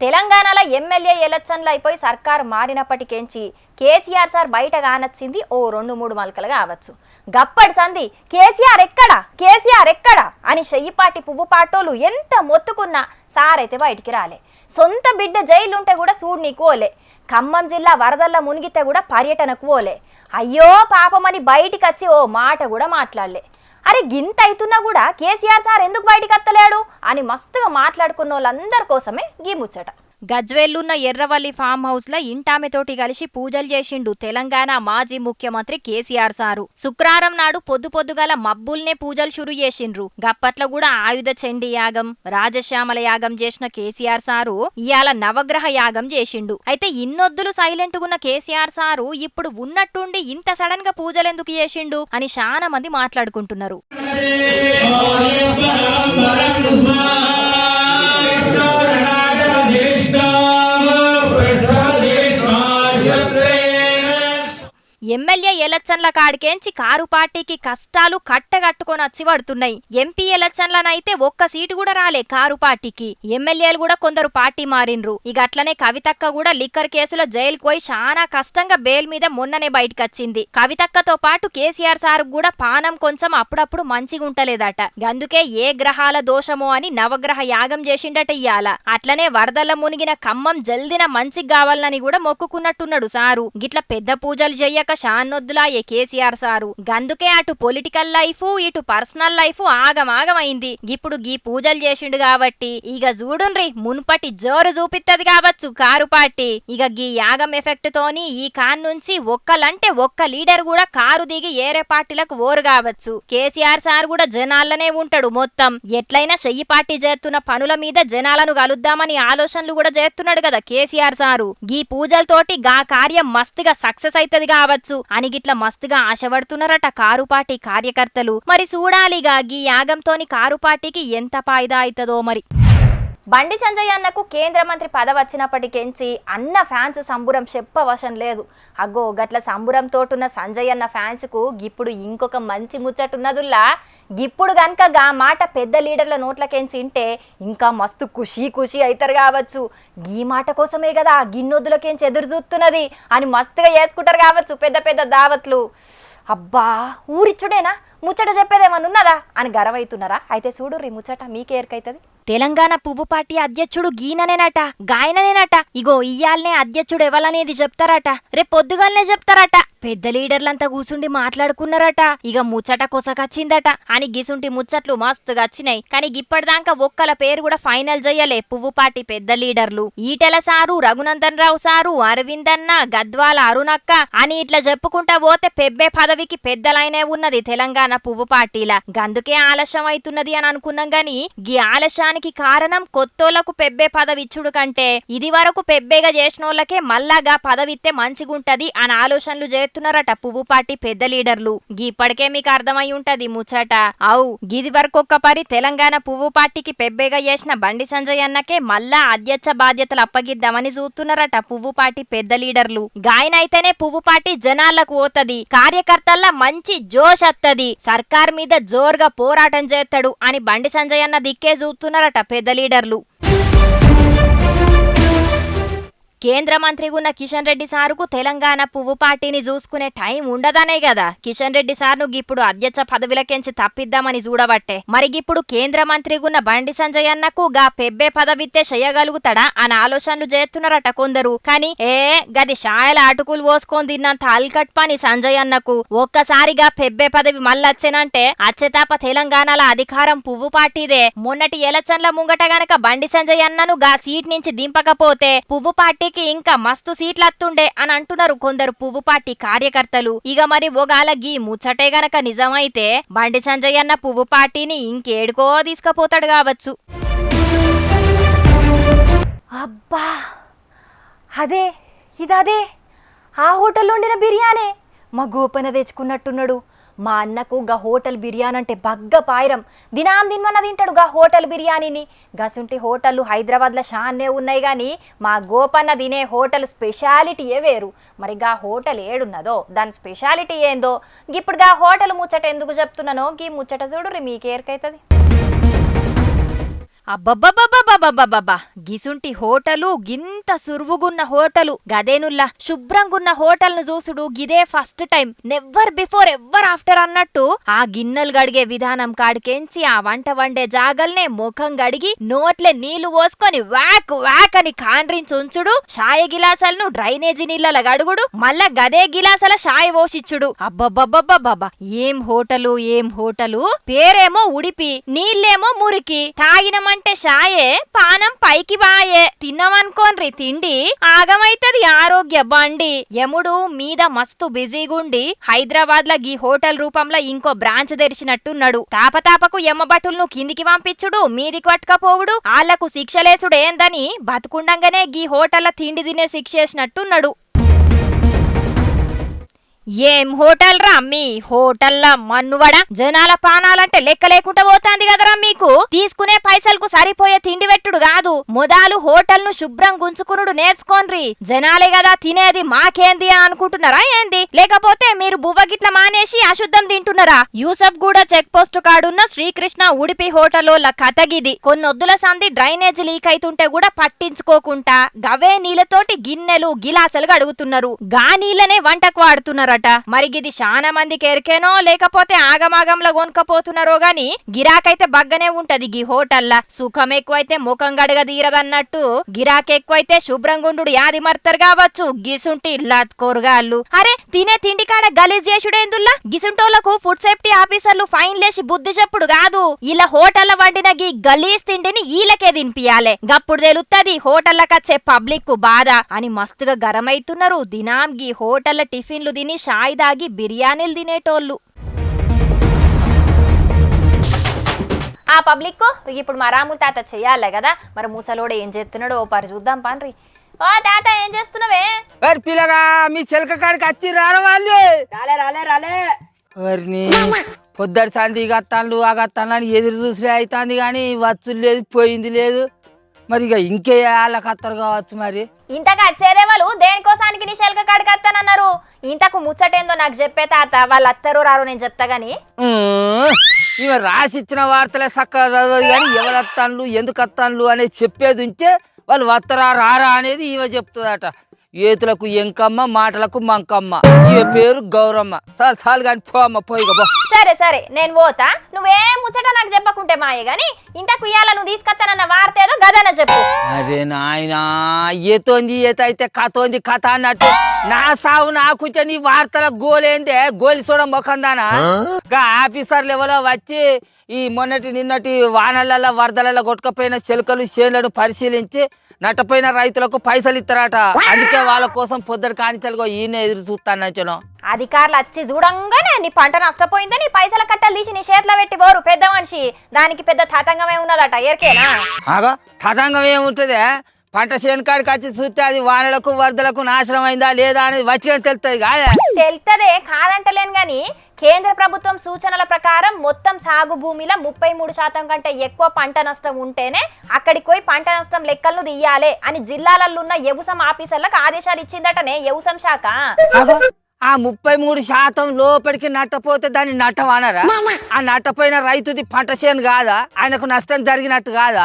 తెలంగాణలో ఎమ్మెల్యే ఎలక్షన్లు అయిపోయి సర్కారు మారినప్పటికేంచి కేసీఆర్ సార్ బయట కానొచ్చింది ఓ రెండు మూడు మలకలు కావచ్చు గప్పటి సంధి కేసీఆర్ ఎక్కడా? కేసీఆర్ ఎక్కడా? అని చెయ్యిపాటి పువ్వు పాటోలు ఎంత మొత్తుకున్నా సార్ అయితే బయటికి రాలే. సొంత బిడ్డ జైలుంటే కూడా సూడు నీకు ఓలే. ఖమ్మం జిల్లా వరదల్లో మునిగితే కూడా పర్యటనకు ఓలే. అయ్యో పాపమని బయటికి వచ్చి ఓ మాట కూడా మాట్లాడలే. అరే గింత అవుతున్నా కూడా కేసీఆర్ సార్ ఎందుకు బయటికి అత్తలేడు? అని మస్తుగా మాట్లాడుకున్న వాళ్ళందరి కోసమే గీ ముచ్చట. గజ్వేల్లున్న ఎర్రవల్లి ఫామ్ హౌస్లో ఇంటామెతోటి కలిసి పూజలు చేసిండు తెలంగాణ మాజీ ముఖ్యమంత్రి కేసీఆర్ సారు. శుక్రవారం నాడు పొద్దు పొద్దుగల మబ్బుల్నే పూజలు షురు చేసిండ్రు. గప్పట్లో కూడా ఆయుధ చండి యాగం రాజశ్యామల యాగం చేసిన కేసీఆర్ సారు ఇవాళ నవగ్రహ యాగం చేసిండు. అయితే ఇన్నొద్దులు సైలెంట్ గున్న కేసీఆర్ సారు ఇప్పుడు ఉన్నట్టుండి ఇంత సడన్గా పూజలు ఎందుకు చేసిండు అని చాలా మంది మాట్లాడుకుంటున్నారు. ఎమ్మెల్యే ఎలక్షన్ల కాడికేంచి కారు పార్టీకి కష్టాలు కట్టగట్టుకొని వచ్చి పడుతున్నాయి. ఎంపీ ఎలక్షన్లనైతే ఒక్క సీటు కూడా రాలే కారు పార్టీకి. ఎమ్మెల్యేలు కూడా కొందరు పార్టీ మారిండ్రు. ఇక అట్లనే కవితక్క కూడా లిక్కర్ కేసులో జైలుకు పోయి చాలా కష్టంగా బెయిల్ మీద మొన్ననే బయటకు వచ్చింది కవితక్కతో పాటు కేసీఆర్ సార్ కూడా పానం కొంచెం అప్పుడప్పుడు మంచిగా ఉంటలేదట. అందుకే ఏ గ్రహాల దోషమో అని నవగ్రహ యాగం చేసిండట ఇయ్యాల. అట్లనే వరదల మునిగిన ఖమ్మం జల్దిన మంచిగా కావాలని కూడా మొక్కుకున్నట్టున్నాడు సారు. గిట్ల పెద్ద పూజలు చెయ్యక షాన్నొద్దులాయే కేసీఆర్ సారు? గందుకే అటు పొలిటికల్ లైఫ్ ఇటు పర్సనల్ లైఫ్ ఆగమాగమైంది. ఇప్పుడు గీ పూజలు చేసిండు కాబట్టి ఇక చూడుండ్రి మున్పటి జోరు చూపిత్తది కావచ్చు కారు పార్టీ. ఇక గీ యాగం ఎఫెక్ట్ తోని ఈ కాన్ నుంచి ఒక్కలంటే ఒక్క లీడర్ కూడా కారు దిగి ఏరే పార్టీలకు ఓరు కావచ్చు. కేసీఆర్ సార్ కూడా జనాలనే ఉంటాడు మొత్తం. ఎట్లయినా చెయ్యి పార్టీ చేస్తున్న పనుల మీద జనాలను కలుద్దామని ఆలోచనలు కూడా చేస్తున్నాడు కదా కేసీఆర్ సారు. గీ పూజలతోటి గా కార్యం మస్తుగా సక్సెస్ అవుతుంది కావచ్చు. అని గిట్ల మస్తుగా ఆశపడుతున్నారట కారు పార్టీ కార్యకర్తలు. మరి చూడాలిగా గీ యాగంతోని కారు పార్టీకి ఎంత ఫాయిదా అవుతుందో మరి. బండి సంజయ్ అన్నకు కేంద్ర మంత్రి పదవి వచ్చినప్పటికెంచి అన్న ఫ్యాన్స్ సంబురం చెప్పవశం లేదు. అగ్గో గట్ల సంబురంతోటున్న సంజయ్ అన్న ఫ్యాన్స్కు గిప్పుడు ఇంకొక మంచి ముచ్చటున్నదుల్లా. ఇప్పుడు గనక గా మాట పెద్ద లీడర్ల నోట్లకెంచి ఇంటే ఇంకా మస్తు ఖుషీ ఖుషీ అవుతారు కావచ్చు. గీ మాట కోసమే కదా గిన్నొద్దులకేంచి ఎదురు చూస్తున్నది అని మస్తుగా చేసుకుంటారు కావచ్చు పెద్ద పెద్ద దావత్లు. అబ్బా ఊరిచ్చుడేనా? ముచ్చట చెప్పేదేమన్నా ఉన్నదా? అని గర్వవుతున్నారా అయితే చూడు రీ ముచ్చట మీకేరికైతుంది తెలంగాణ పువ్వు పార్టీ అధ్యక్షుడు గీననేనట గాయననేనట. ఇగో ఇయ్యాలనే అధ్యక్షుడు ఎవలనేది చెప్తారట. రేపు పొద్దుగాలనే చెప్తారట. పెద్ద లీడర్లంతా కూసుండి మాట్లాడుకున్నారట. ఇక ముచ్చట కొసకొచ్చిందట. అని గిసుంటి ముచ్చట్లు మస్తుగా వచ్చినాయి. కానీ ఇప్పటిదాకా ఒక్కల పేరు కూడా ఫైనల్ చెయ్యలే పువ్వు పార్టీ పెద్ద లీడర్లు. ఈటెల సారు రఘునందన్ రావు సారు అరవింద్ అన్న గద్వాల అరుణక్క అని ఇట్లా చెప్పుకుంటా పోతే పెబ్బే పదవికి పెద్దలైనే ఉన్నది తెలంగాణ పువ్వు పార్టీల. గందుకే ఆలస్యం అవుతున్నది అని అనుకున్నాం గాని గీ దానికి కారణం కొత్తోళ్ళకు పెబ్బే పదవిచ్చుడు కంటే ఇది వరకు పెబ్బేగా చేసినోళ్ళకే మల్లాగా పదవిస్తే మంచిగుంటది అని ఆలోచనలు చేస్తున్నారట పువ్వు పార్టీ పెద్ద లీడర్లు. గీ ఇప్పటికే మీకు అర్థమై ఉంటది ముచ్చట. అవు గిది వరకు ఒక్క పరి తెలంగాణ పువ్వు పార్టీకి పెబ్బేగా చేసిన బండి సంజయ్ అన్నకే మళ్ళా అధ్యక్ష బాధ్యతలు అప్పగిద్దామని చూస్తున్నారట పువ్వు పార్టీ పెద్ద లీడర్లు. గాయనైతేనే పువ్వు పార్టీ జనాలకు పోతది కార్యకర్తల్లా మంచి జోష్ అత్తది సర్కార్ మీద జోరుగా పోరాటం చేస్తాడు అని బండి సంజయ్ అన్న దిక్కే చూస్తున్నారట పెద్ద లీడర్లు. కేంద్ర మంత్రి ఉన్న కిషన్ రెడ్డి సారుకు తెలంగాణ పువ్వు పార్టీని చూసుకునే టైం ఉండదనే కదా కిషన్ రెడ్డి సార్ను ఇప్పుడు అధ్యక్ష పదవిలకెంచి తప్పిద్దామని చూడబట్టే. మరి ఇప్పుడు కేంద్ర మంత్రి ఉన్న బండి సంజయ్ అన్నకు గా పెబ్బే పదవిత్తే చేయగలుగుతాడా అని ఆలోచనలు చేస్తున్నారట కొందరు. కానీ ఏ గది షాయల అటుకులు పోసుకొని తిన్నంత అల్కట్ పని సంజయ్ అన్నకు. ఒక్కసారిగా పెబ్బే పదవి మళ్ళొచ్చేనంటే అచ్చేతాప తెలంగాణలో అధికారం పువ్వు పార్టీదే. మొన్నటి ఎలక్షన్ల ముంగట గనక బండి సంజయ్ అన్నను గా సీట్ నుంచి దింపకపోతే పువ్వు పార్టీ పార్టీకి ఇంకా మస్తు సీట్లత్తుండే అని అంటున్నారు కొందరు పువ్వు పార్టీ కార్యకర్తలు. ఇక మరి ఒగాల గీ ముచ్చటే గనక నిజమైతే బండి సంజయ్ అన్న పువ్వు పార్టీని ఇంకేడుకో తీసుకుపోతాడు కావచ్చు. అబ్బా! అదే ఇదదే! ఆ హోటల్లో వండిన బిర్యానీ! మా గోపన తెచ్చుకున్నట్టున్నాడు. మా అన్నకు గా హోటల్ బిర్యానీ అంటే బగ్గ పాయిరం. దినాం దిన్మన్న తింటాడు గా హోటల్ బిర్యానీని. గసుంటి హోటళ్ళు హైదరాబాద్లో షాన్నే ఉన్నాయి కానీ మా గోపన్న తినే హోటల్ స్పెషాలిటీయే వేరు. మరి గా హోటల్ ఏడున్నదో దాని స్పెషాలిటీ ఏందో? ఇప్పుడు గా హోటల్ ముచ్చట ఎందుకు చెప్తున్నానో గీ ముచ్చట చూడు మీకేరికైతుంది? అబ్బబ్బబ్బబ్బబ్బబ్బబ్బా గిసుంటి హోటలు గింత సురువుగున్న హోటలు గదేనుల్లా శుభ్రంగున్న హోటల్ను చూసుడు గిదే first time. Never before ever after అన్నట్టు ఆ గిన్నెలు గడిగే విధానం కాడికెంచి ఆ వంట వండే జాగల్నే ముఖం గడిగి నోట్లే నీళ్ళు పోసుకొని వాక్ వాక్ అని కాండ్రించి ఉంచుడు. షాయ గిలాసాలను డ్రైనేజీ నీళ్ళల గడుగుడు. మళ్ళా గదే గిలాసాల షాయ పోసిచ్చుడు అబ్బబ్బబ్బబ్బబ్బా ఏం హోటలు ఏం హోటలు? పేరేమో ఉడిపి నీళ్ళేమో మురికి. తాగినమంటే షాయే. పానం పైకి వాయే. తిన్నమనుకోన్రి తిండి? ఆగమైతది ఆరోగ్య బండి. యముడు మీద మస్తు బిజీగుండి హైదరాబాద్ ల గీ హోటల్ రూపంలో ఇంకో బ్రాంచ్ తెరిచినట్టున్నాడు. తాపతాపకు ఎమ్మబట్టులను కిందికి పంపించుడు మీదికి పట్టుకపోవుడు ఆళ్ళకు శిక్షలేసుడేందని బతుకుండంగానే గీ హోటల్ల తిండి తినే శిక్షేసినట్టున్నాడు. ఏం హోటల్ రా మీ హోటల్లా మన్నువడ జనాల పానాలంటే లెక్క లేకుండా పోతాంది కదరా మీకు. తీసుకునే పైసలకు సరిపోయే తిండి పెట్టుడు కాదు. మొదలు హోటల్ను శుభ్రం గుంచుకునుడు నేర్చుకోన్రి జనాలే కదా తినేది మాకేంది అనుకుంటున్నారా ఏంది? లేకపోతే మీరు బువ్వ గిట్ల మానేసి అశుద్ధం తింటున్నారా? యూసఫ్ గూడ చెక్ పోస్ట్ కాడున్న శ్రీకృష్ణ ఉడిపి హోటల్లో కథగిది. కొన్నొద్దుల సంది డ్రైనేజ్ లీక్ అయితుంటే కూడా పట్టించుకోకుండా గవే నీళ్ళతోటి గిన్నెలు గిలాసలు అడుగుతున్నారు. గా నీళ్ళనే వంటకు వాడుతున్నారట. మరి మరిగిది చాలా మందికి ఎరికేనో లేకపోతే ఆగమాగంలో కొనుకపోతున్నారో గాని గిరాకైతే బగ్గనే ఉంటది గీ హోటల్లా. సుఖం ఎక్కువైతే ముఖం గడగ తీరదన్నట్టు గిరాక్ ఎక్కువైతే శుభ్రంగుండు యాది మర్తరు కావచ్చు. గిసుంటి లత్కోరుగాళ్ళు అరే తినే తిండి కాడ గలీజ్ చేసుడేందుల్లా గిసుంటోళ్ళకు ఫుడ్ సేఫ్టీ ఆఫీసర్లు ఫైన్ లేసి బుద్ధి చెప్పుడు కాదు. ఇలా హోటల్ వండిన గీ గలీజ్ తిండిని ఈలకే తినిపియాలే గప్పుడు తెలుత్తది హోటల్లకచ్చే పబ్లిక్కు బాధ అని మస్తుగా గరమైతున్నారు. దినాం గీ హోటల్ టిఫిన్లు తిని షాయి దాగి బిర్యానీలు తినేటోళ్ళు. ఆ పబ్లిక్ ఇప్పుడు మా రాముల తాత చెయ్యాలే కదా మరి ముసలోడు ఏం చేస్తున్నాడో ఓ పరి చూద్దాం పాన్రి. ఓ తాత ఏం చేస్తున్నావే? మరి పిల్లగా మీ చిలక కాడికి వచ్చి రాను వాళ్ళు? రాలే రాలే రాలే. వారిని పొద్దటి సంది గత్తాన్లు ఆ గత్తాన్లు అని ఎదురు చూసి అవుతుంది కానీ వచ్చు లేదు పోయింది లేదు. మరి ఇక ఇంకే వాళ్ళకి అత్తరు కావచ్చు మరి. ఇంతకు వచ్చేదే వాళ్ళు దేనికోసానికి నీ శల్క కాడికి వస్తానన్నారు ఇంతకు ముచ్చటేందో నాకు చెప్పే తాత వాళ్ళు అత్తరు రారు నేను చెప్తా గాని. ఈమె రాసిచ్చిన వార్తలే చక్కగా చదవదు కానీ ఎవరు వత్తాన్లు ఎందుకు వత్తాన్లు అనేది చెప్పేది ఉంటే వాళ్ళు వత్తరా రారా అనేది ఈమె చెప్తుందట. ఏతులకు ఎంకమ్మ మాటలకు మంకమ్మ. ఈమె పేరు గౌరమ్మ. చాలు చాలు కానీ పో అమ్మ పోయిగా పో. సరే సరే నేను పోతా. నువ్వేం ముచ్చట నాకు చెప్పకుంటే మాయ గాని ఇంతకు ఇయ్యాల నువ్వు తీసుకొస్తానన్న వార్త ఏదో గదన చెప్పు. అరే నాయనా ఏతోంది ఏత అయితే కథోంది కథ అన్నట్టు. నా సావు నాకుంటే నీ వార్తల గోలేందే గోలి చూడ మొకందానా గా ఆఫీసర్ లెవెల్ వచ్చి ఈ మొన్నటి నిన్నటి వానలలో వరదలలో కొట్టుకపోయిన చెలుకలు చేనులను పరిశీలించి నట్టపోయిన రైతులకు పైసలు ఇస్తారట అందుకే వాళ్ళ కోసం పొద్దున కానిచలుగో ఈయన ఎదురు చూస్తాను అధికారులు వచ్చి చూడంగానే నీ పంట నష్టపోయిందని పైసల కట్టలు తీసి నీ చేతిలో పెట్టి పోరు పెద్ద మనిషి. దానికి పెద్ద తతంగమే ఉన్నదట ఎరికేనా ఆగా తతంగం ఏముంటుంది? పంట చేను కాడికి వచ్చి చూస్తే అది వానలకు వరదలకు నాశనం అయిందా లేదా అనేది వచ్చిగా తెలుస్తుంది కాదే? తెలుతదే కాదంటలేను గాని కేంద్ర ప్రభుత్వం సూచనల ప్రకారం మొత్తం సాగు భూమిలో ముప్పై మూడు శాతం కంటే ఎక్కువ పంట నష్టం ఉంటేనే అక్కడికి పోయి పంట నష్టం లెక్కలను తీయాలి అని జిల్లాలలో ఉన్న వ్యవసాయ ఆఫీసర్లకు ఆదేశాలు ఇచ్చిందటనే వ్యవసాయ శాఖ. అగో ఆ ముప్పై మూడు శాతం లోపలికి నట్టపోతే దాన్ని నట్టం అనరా ఆ నట్టపోయిన రైతుది పంట చేను కాదా? ఆయనకు నష్టం జరిగినట్టు కాదా?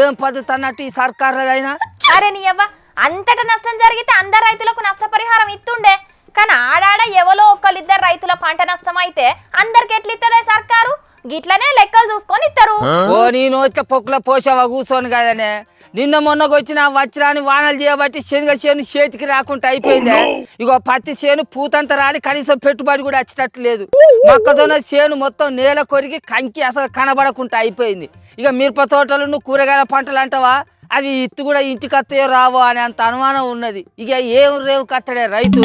ఏం పద్ధతి అన్నట్టు ఈ సర్కార్లదైనా? అరే నీ అవ్వ అంతట నష్టం జరిగితే అందరు రైతులకు నష్టపరిహారం ఇస్తుండే కానీ ఆడాడ ఎవలో ఒకళ్ళిద్దరు రైతుల పంట నష్టం అయితే అందరికి ఎట్లా ఇస్తుందే సర్కారు? గిట్లనే లెక్కలు చూసుకొని ఇస్తారు ఓ నేను వచ్చే పొక్కుల పోసావా? కూర్చోను కదనే నిన్న మొన్నకు వచ్చిన వజ్రాన్ని వానలు చేయబట్టి శనగ చేను చేతికి రాకుండా అయిపోయిందే. ఇగో పత్తి చేను పూతంత రాని కనీసం పెట్టుబడి కూడా వచ్చేటట్టు లేదు. మొక్కజొన్న చేను మొత్తం నేల కొరిగి కంకి అసలు కనబడకుండా అయిపోయింది. ఇక మిరప తోటలు నువ్వు కూరగాయల పంటలు అంటావా? అవి ఇత్తు కూడా ఇంటికి వస్తాయో రావో అనే అంత అనుమానం ఉన్నది. ఇక ఏం రేవు కత్తడే రైతు?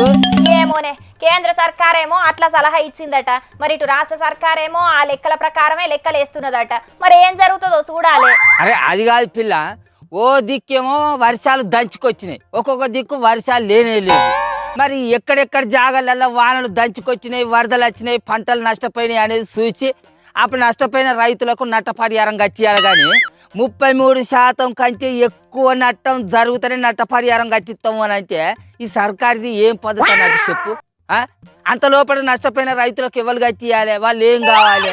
ఏమోనే కేంద్ర సర్కారేమో అట్లా సలహా ఇచ్చిందట. మరి ఇటు రాష్ట్ర సర్కారేమో ఆ లెక్కల ప్రకారమే లెక్కలు వేస్తున్నదట. మరి ఏం జరుగుతుందో చూడాలి. అరే అది కాదు పిల్ల. ఓ దిక్కేమో వర్షాలు దంచుకొచ్చినాయి. ఒక్కొక్క దిక్కు వర్షాలు లేనే లేవు. మరి ఎక్కడెక్కడ జాగాలల్లో వానలు దంచుకొచ్చినాయి వరదలు వచ్చినాయి పంటలు నష్టపోయినాయి అనేది చూసి అప్పుడు నష్టపోయిన రైతులకు నట్టపరిహారం కట్టియాలి కానీ ముప్పై మూడు శాతం కంటే ఎక్కువ నట్టం జరుగుతూనే నట్టపరిహారం కట్టిస్తాము అని అంటే ఈ సర్కారిది ఏం పద్ధతి అన్నట్టు చెప్పు అంత లోపల నష్టపోయిన రైతులకు ఎవరు కట్టియాలి వాళ్ళు ఏం కావాలి?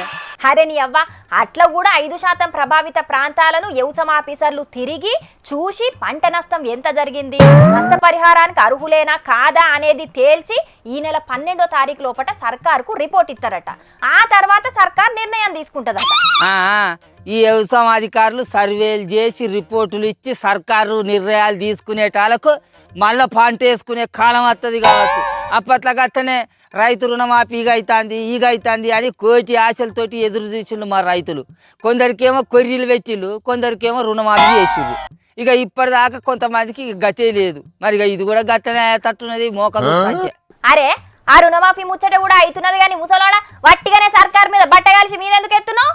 అరే అవ్వ. అట్లా కూడా ఐదు శాతం ప్రభావిత ప్రాంతాలను వ్యవసాయ ఆఫీసర్లు తిరిగి చూసి పంట నష్టం ఎంత జరిగింది? నష్టపరిహారానికి అర్హులేనా కాదా అనేది తేల్చి ఈ నెల పన్నెండో తారీఖు లోపల సర్కార్కు రిపోర్ట్ ఇస్తారట. ఆ తర్వాత సర్కార్ నిర్ణయం తీసుకుంటదట. ఆ, ఈ వ్యవసాయ అధికారులు సర్వేలు చేసి రిపోర్టులు ఇచ్చి సర్కారు నిర్ణయాలు తీసుకునేటాలకు మళ్ళీ పంట వేసుకునే కాలం వస్తుంది కావచ్చు. అప్పట్లో గట్టనే రైతు రుణమాఫీ ఈగ అవుతుంది ఈగ అవుతుంది అని కోటి ఆశలతోటి ఎదురు చూసిండు మా రైతులు. కొందరికేమో కొర్రీలు పెట్టిళ్ళు కొందరికేమో రుణమాఫీ చేసిండ్రు. ఇక ఇప్పటిదాకా కొంతమందికి గతే లేదు. మరి ఇక ఇది కూడా గట్టనే తట్టున్నది మోకలు సంఖ్య. అరే ఆ రుణమాఫీ ముచ్చట కూడా అవుతున్నది కానీ ముసలోడా వట్టిగానే సర్కార్ మీద బట్ట కలిసి మీరెందుకు ఎత్తున్నావు?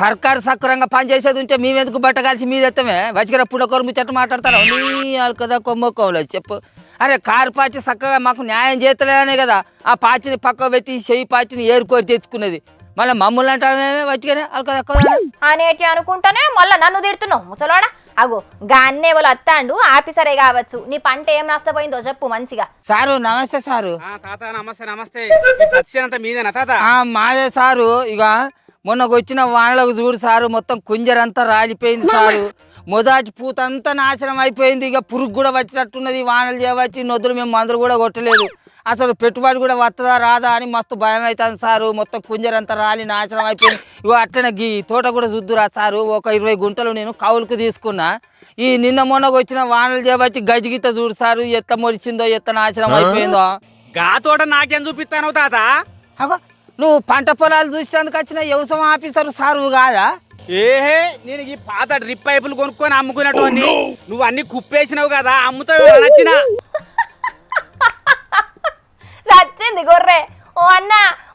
సర్కారు సక్రంగా పనిచేసేది ఉంటే మేమెందుకు బట్ట కలిసి మీద ఎత్తమే వచ్చిన పుడకొరు ముచ్చట మాట్లాడతారు? నీ కదా కొమ్మకోలేదు చెప్పు. అరే కారు పార్టీ చక్కగా మాకు న్యాయం చేస్తలేదనే కదా. ఆ పార్టీని పక్క పెట్టి చెయ్యి పార్టీని ఏరుకోరి తెచ్చుకున్నది. మళ్ళీ మమ్మల్ని అంటామే వచ్చిగానే అనేటి అనుకుంటానే మళ్ళా నన్ను తిడుతున్నావు ముసలోడా? అగో గాన్నే వాళ్ళు అత్తాండు ఆఫీసరే కావచ్చు. నీ పంట ఏం నష్టపోయిందో చెప్పు మంచిగా. సారు నమస్తే సారు. ఆ, తాత నమస్తే నమస్తే. ఈ పచ్చినంత మీదేనా తాత? ఆ, మాదే సారు. ఇక మొన్నకు వచ్చిన వానలకు చూడు సారు మొత్తం కుంజరంతా రాలిపోయింది సారు. మొదటి పూత అంతా నాశనం అయిపోయింది. ఇక పురుగు కూడా వచ్చినట్టున్నది వానలు చేయబట్టి నొద్దులు మేము మందులు కూడా కొట్టలేదు. అసలు పెట్టుబడి కూడా వస్తుందా రాదా అని మస్తు భయం అవుతుంది సారు. మొత్తం కుంజరంతా రాలి నాశనం అయిపోయింది. ఇగో అట్లనే గీ తోట కూడా చూద్దురా సారు. ఒక ఇరవై గుంటలు నేను కౌలుకు తీసుకున్నా. ఈ నిన్న మొన్నకు వచ్చిన వానలు చేయబట్టి గజిగిత చూడు సారు. ఎత్త మొలిచిందో ఎత్త నాశనం అయిపోయిందో. గా తోట నాకేం చూపిస్తాను తాత? అగో నువ్వు పంట పొలాలు చూసినందుకు వచ్చిన వ్యవసాయ ఆఫీసర్ సారు కాదా? ఏహే నేను ఈ పాత డ్రిప్ పైపులు కొనుక్కొని అమ్ముకున్నట్టు నువ్వు అన్ని కుప్పేసినావు కదా అమ్ముతావు నచ్చిన? చచ్చింది గొర్రె. ఓ అన్న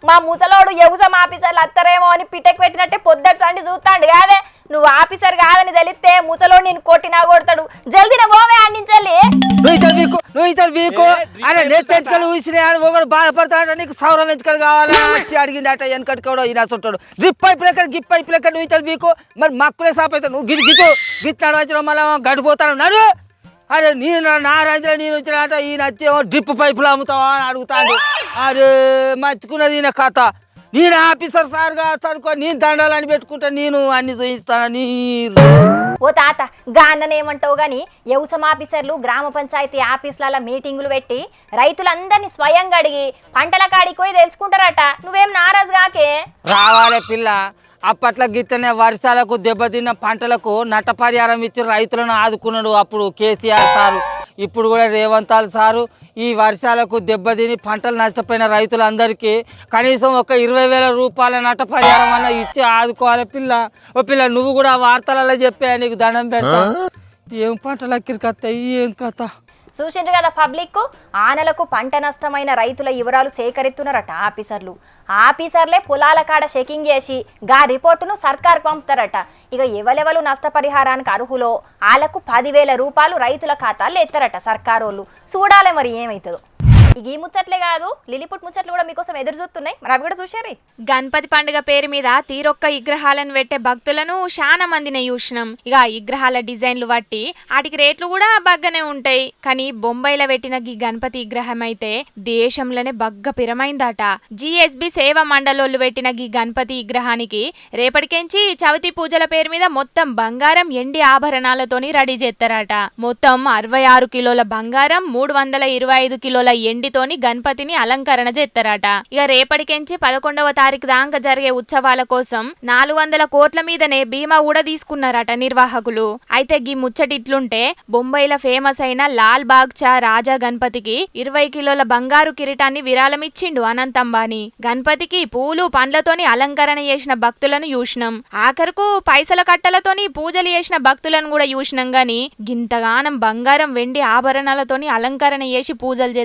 మా ముసలోడు ఎగుసం ఆఫీసర్లు అత్తరేమో అని పిట్టకి పెట్టినట్టే పొద్దటి సండి చూస్తాడు కాదే? నువ్వు ఆఫీసర్ కాదని తెలిస్తే ముసలోడు నేను కొట్టినా కొడతాడు. జల్దిన పోవే అందించాలి నువ్వు ఇతరు వీకు నువ్వు ఇతరు వీకు. అరే పైపులు నెత్తి ఎంచుకలు ఊసినాయి అని ఒకడు బాధపడతాడు నీకు సౌరం ఎంచుకలు కావాలా? వచ్చి వెనకటి కూడా ఈయన చుట్టాడు డ్రిప్ పైపు లెక్క గిప్ పైపు లెక్క నువ్వు ఇతరు వీకు. మరి మక్కులే నువ్వు గిట్ గిట్టు గిట్టాడు వచ్చిన మళ్ళీ గడిపోతాను నడు. అరే నేను నా రాజ్యంలో నేను వచ్చినట ఈయన వచ్చేమో డ్రిప్ పైపులు అమ్ముతావా అని అడుగుతాడు. అరే మర్చుకున్నది ఈయన కథ. నేను ఆఫీసర్ సార్ కానుకో నేను దండాలని పెట్టుకుంటా నేను అన్ని చూపిస్తాను నీ ఓ తాత గా అన్ననేమంటావు గాని వ్యవసాయ ఆఫీసర్లు గ్రామ పంచాయతీ ఆఫీసులలో మీటింగులు పెట్టి రైతులందరినీ స్వయంగా అడిగి పంటల కాడికి పోయి తెలుసుకుంటారట. నువ్వేం నారాజు కాకే? రావాలి పిల్ల. అప్పట్లో గిట్టనే వర్షాలకు దెబ్బతిన్న పంటలకు నట్టపరిహారం ఇచ్చి రైతులను ఆదుకున్నాడు అప్పుడు కేసీఆర్ సారు. ఇప్పుడు కూడా రేవంతాల్ సారు ఈ వర్షాలకు దెబ్బతిని పంటలు నష్టపోయిన రైతులందరికీ కనీసం ఒక ఇరవై వేల రూపాయల నట్టపరిహారం అన్న ఇచ్చి ఆదుకోవాలి పిల్ల. ఓ పిల్ల నువ్వు కూడా ఆ వార్తలలో చెప్పే నీకు దండం పెడతా. ఏం పంటలు అక్కిరికత్తాయి ఏం కథ? చూసిండ్రు కదా పబ్లిక్ ఆనలకు పంట నష్టమైన రైతుల వివరాలు సేకరిస్తున్నారట ఆఫీసర్లు. ఆఫీసర్లే పొలాల కాడ చెకింగ్ చేసి గా రిపోర్టును సర్కార్ పంపుతారట. ఇక ఎవలెవలు నష్టపరిహారానికి అర్హులో? వాళ్ళకు పదివేల రూపాయలు రైతుల ఖాతాల్లో ఎత్తారట సర్కారోళ్ళు. చూడాలి మరి ఏమవుతుందో ఈ ముచ్చట్లే కాదు లిలిపుట్ ముచ్చట్లు కూడా మీకోసం ఎదురు చూస్తున్నాయి. మరి అవి కూడా చూశారు? గణపతి పండుగ పేరు మీద తీరొక్క విగ్రహాలను పెట్టే భక్తులను చాలా మందిని చూసినాం. ఇక విగ్రహాల డిజైన్లు బట్టి వాటికి రేట్లు కూడా బగ్గనే ఉంటాయి. కానీ బొంబాయిలో పెట్టిన ఈ గణపతి విగ్రహం అయితే దేశంలోనే బగ్గ పిరమైందట జిఎస్బి సేవ మండలోళ్ళు పెట్టిన ఈ గణపతి విగ్రహానికి రేపటికెంచి చవితి పూజల పేరు మీద మొత్తం బంగారం ఎండి ఆభరణాలతోని రెడీ చేస్తారట. మొత్తం అరవై ఆరు కిలోల బంగారం మూడు వందల ఇరవై ఐదు కిలోల పిండితోని గణపతిని అలంకరణ చేస్తారట. ఇక రేపటికెంచి పదకొండవ తారీఖు దాకా జరిగే ఉత్సవాల కోసం నాలుగు వందల కోట్ల మీదనే బీమా కూడా తీసుకున్నారట నిర్వాహకులు. అయితే గీ ముచ్చటి బొంబాయిల ఫేమస్ అయిన లాల్ బాగ్చా రాజా గణపతికి ఇరవై కిలోల బంగారు కిరీటాన్ని విరాళమిచ్చిండు అనంత్ అంబానీ. గణపతికి పూలు పండ్లతోని అలంకరణ చేసిన భక్తులను చూసినాం. ఆఖరుకు పైసల కట్టలతోని పూజలు చేసిన భక్తులను కూడా చూసినాం గాని గింతగానం బంగారం వెండి ఆభరణాలతోని అలంకరణ చేసి పూజలు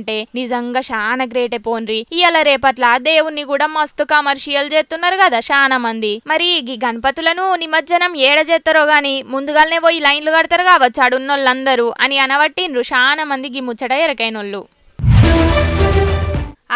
చేస్తున్నారంటే నిజంగా చాలా గ్రేటే పోన్రి. ఇవాళ రేపట్ల దేవుణ్ణి కూడా మస్తు కమర్షియల్ చేస్తున్నారు కదా చాలా మంది. మరి ఈ గణపతులను నిమజ్జనం ఏడ చేస్తారో గాని ముందుగానే పోయి లైన్లు కడతారు కావచ్చు అడున్నోళ్ళందరూ అని అనబట్టిండ్రు చాలా మంది గీ ముచ్చట ఎరకైనోళ్ళు.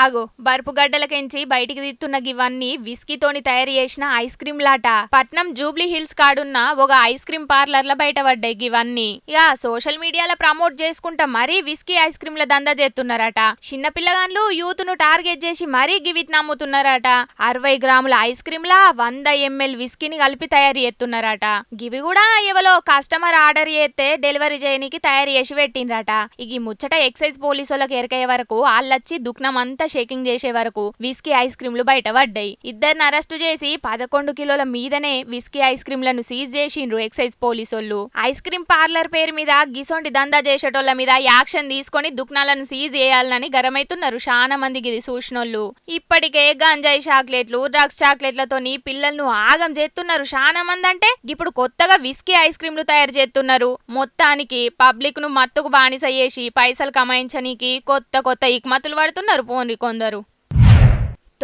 ఆగో బరుపు గడ్డలకెంచి బయటికి తీస్తున్న గివన్నీ విస్కీతోని తయారు చేసిన ఐస్ క్రీమ్ లాట. పట్నం జూబ్లీ హిల్స్ కాడున్న ఒక ఐస్ క్రీమ్ పార్లర్ల బయటపడ్డాయి గివన్నీ ఇక సోషల్ మీడియాలో ప్రమోట్ చేసుకుంటా మరీ విస్కీ ఐస్ క్రీమ్ల దందా చేస్తున్నారట చిన్న పిల్లగాన్లు యూత్ను టార్గెట్ చేసి మరీ గివిట్ని అమ్ముతున్నారట అరవై గ్రాముల ఐస్ క్రీమ్ లా వంద ఎంఎల్ విస్కీని కలిపి తయారు చేస్తున్నారట గివి కూడా ఎవలో కస్టమర్ ఆర్డర్ చేస్తే డెలివరీ చేయనికి తయారు చేసి పెట్టిండ్రట. ఇక ముచ్చట ఎక్సైజ్ పోలీసులకు ఎరకయ్యే వరకు వాళ్ళొచ్చి దుఃఖనం అంతా షేకింగ్ చేసే వరకు విస్కీ ఐస్ క్రీంలు బయట పడ్డాయి. ఇద్దరిని అరెస్టు చేసి పదకొండు కిలోల మీదనే విస్కీ ఐస్ క్రీంలను సీజ్ చేసిండ్రు ఎక్సైజ్ పోలీసోళ్ళు. ఐస్ క్రీమ్ పార్లర్ పేరు మీద గిసొంటి దందా చేసేటోళ్ళ మీద యాక్షన్ తీసుకొని దుఃఖనాలను సీజ్ చేయాలని గరమైతున్నారు చాలా మందికి ఇది చూసినోళ్ళు ఇప్పటికే గంజాయి చాక్లెట్లు డ్రగ్స్ చాక్లెట్లతోని పిల్లలను ఆగం చేస్తున్నారు చాలా మంది అంటే ఇప్పుడు కొత్తగా విస్కీ ఐస్ క్రీంలు తయారు చేస్తున్నారు. మొత్తానికి పబ్లిక్ను మత్తుకు బానిస చేసి పైసలు కమాయించనీకి కొత్త కొత్త ఇక్మతులు పడుతున్నారు పోన్రి కొందరు.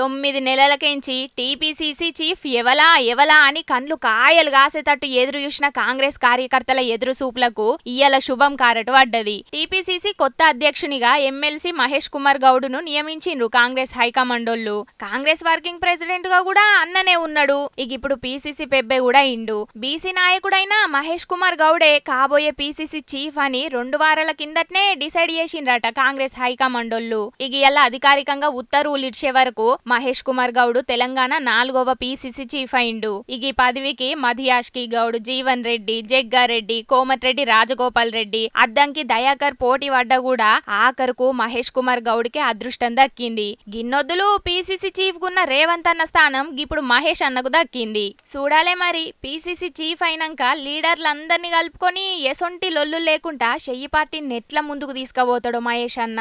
తొమ్మిది నెలలకించి టీపీసీసీ చీఫ్ ఎవలా ఎవలా అని కండ్లు కాయలు కాసేటట్టు ఎదురు చూసిన కాంగ్రెస్ కార్యకర్తల ఎదురు సూపులకు ఇయ్యాల శుభం కారటు పడ్డది టీపీసీసీ కొత్త అధ్యక్షునిగా ఎమ్మెల్సీ మహేష్ కుమార్ గౌడ్ను నియమించిండ్రు కాంగ్రెస్ హైకమాండోళ్ళు కాంగ్రెస్ వర్కింగ్ ప్రెసిడెంట్గా కూడా అన్ననే ఉన్నాడు. ఇక ఇప్పుడు పీసీసీ పెబ్బే కూడా ఇండు. బీసీ నాయకుడైన మహేష్ కుమార్ గౌడే కాబోయే పీసీసీ చీఫ్ అని రెండు వారాల కిందటనే డిసైడ్ చేసిండ్రట కాంగ్రెస్ హైకమాండోళ్ళు ఇక ఇలా అధికారికంగా ఉత్తర్వులు ఇచ్చే వరకు మహేష్ కుమార్ గౌడ్ తెలంగాణ నాలుగవ పీసీసీ చీఫ్ అయిండు. ఇక ఈ పదవికి మధియాష్కి గౌడ్ జీవన్ రెడ్డి జగ్గారెడ్డి కోమటిరెడ్డి రాజగోపాల్ రెడ్డి అద్దంకి దయాకర్ పోటీ పడ్డ కూడా ఆఖరుకు మహేష్ కుమార్ గౌడ్కి అదృష్టం దక్కింది. గిన్నొద్దులు పీసీసీ చీఫ్ గున్న రేవంత్ అన్న స్థానం ఇప్పుడు మహేష్ అన్నకు దక్కింది. చూడాలే మరి పీసీసీ చీఫ్ అయినాక లీడర్లందరినీ కలుపుకొని ఎసొంటి లొల్లు లేకుండా చెయ్యి పార్టీ నెట్ల ముందుకు తీసుకుపోతాడు మహేష్ అన్న.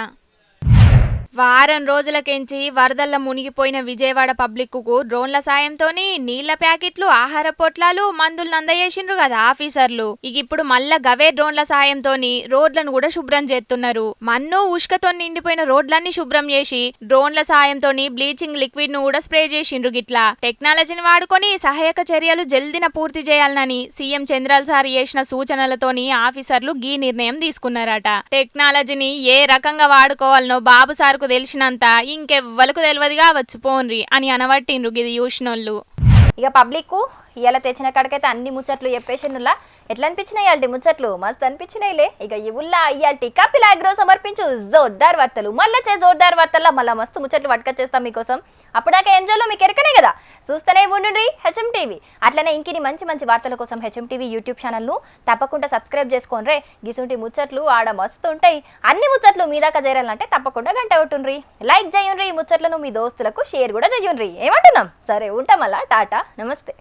వారం రోజులకెంచి వరదల్లో మునిగిపోయిన విజయవాడ పబ్లిక్కు డ్రోన్ల సాయంతోని నీళ్ళ ప్యాకెట్లు ఆహార పొట్లాలు మందులు అందజేసిండ్రు కదా ఆఫీసర్లు. ఇక ఇప్పుడు మళ్ళా గవే డ్రోన్ల సాయంతోని రోడ్లను కూడా శుభ్రం చేస్తున్నారు. మన్ను ఉష్కతో నిండిపోయిన రోడ్లన్నీ శుభ్రం చేసి డ్రోన్ల సాయంతోని బ్లీచింగ్ లిక్విడ్ను కూడా స్ప్రే చేసిండ్రు గిట్లా. టెక్నాలజీని వాడుకొని సహాయక చర్యలు జల్దిన పూర్తి చేయాలని సీఎం చంద్రాల్ సార్ చేసిన సూచనలతోని ఆఫీసర్లు గీ నిర్ణయం తీసుకున్నారట. టెక్నాలజీని ఏ రకంగా వాడుకోవాలనో బాబు సార్ నాకు తెలిసినంత ఇంకెవ్వలకు తెలియదు కావచ్చు పోన్రి అని అనబట్టిండ్రు గిది చూసినోళ్ళు ఇక పబ్లిక్ ఇలా తెచ్చిన కాడికైతే అన్ని ముచ్చట్లు చెప్పేసినులా ఎట్లా అనిపించినాయి ఇయాల్టి ముచ్చట్లు? మస్తు అనిపించినాయిలే ఇక ఇవుల్లా ఇయాల్టి కపిల్ అగ్రో సమర్పించు జోర్దార్ వార్తలు. మళ్ళా చే జోర్దార్ వార్తల్లో మళ్ళీ మస్తు ముచ్చట్లు పట్టుకొచ్చేస్తాం మీకోసం. అప్పటిదాకా ఎంజాయ్లో మీకు ఎరకనే కదా. చూస్తూనే ఉండండి హెచ్ఎం టీవీ. అట్లనే ఇంకిని మంచి మంచి వార్తల కోసం హెచ్ఎం టీవీ యూట్యూబ్ ఛానల్ను తప్పకుండా సబ్స్క్రైబ్ చేసుకోండి రే గిసుంటి ముచ్చట్లు ఆడ మస్తు ఉంటాయి అన్ని ముచ్చట్లు మీ దాకా చేరాలంటే తప్పకుండా గంట కొట్టుండ్రి. లైక్ చేయండి ఈ ముచ్చట్లను మీ దోస్తులకు షేర్ కూడా చేయండి ఏమంటున్నాం? సరే ఉంటాం అలా. టాటా. నమస్తే.